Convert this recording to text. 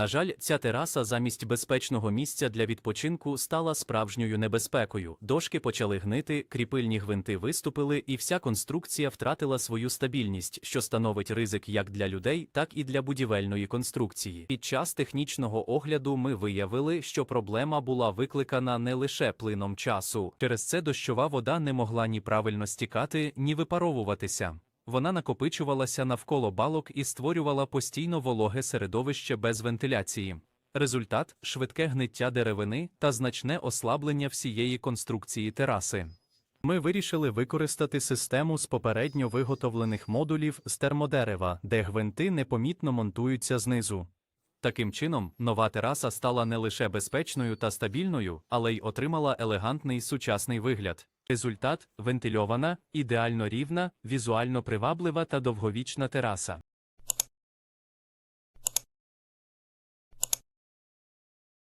На жаль, ця тераса замість безпечного місця для відпочинку стала справжньою небезпекою. Дошки почали гнити, кріпильні гвинти виступили, і вся конструкція втратила свою стабільність, що становить ризик як для людей, так і для будівельної конструкції. Під час технічного огляду ми виявили, що проблема була викликана не лише плином часу. Через це дощова вода не могла ні правильно стікати, ні випаровуватися. Вона накопичувалася навколо балок і створювала постійно вологе середовище без вентиляції. Результат швидке гниття деревини та значне ослаблення всієї конструкції тераси. Ми вирішили використати систему з попередньо виготовлених модулів з термодерева, де гвинти непомітно монтуються знизу. Таким чином, нова тераса стала не лише безпечною та стабільною, але й отримала елегантний сучасний вигляд. Результат вентильована, ідеально рівна, візуально приваблива та довговічна тераса.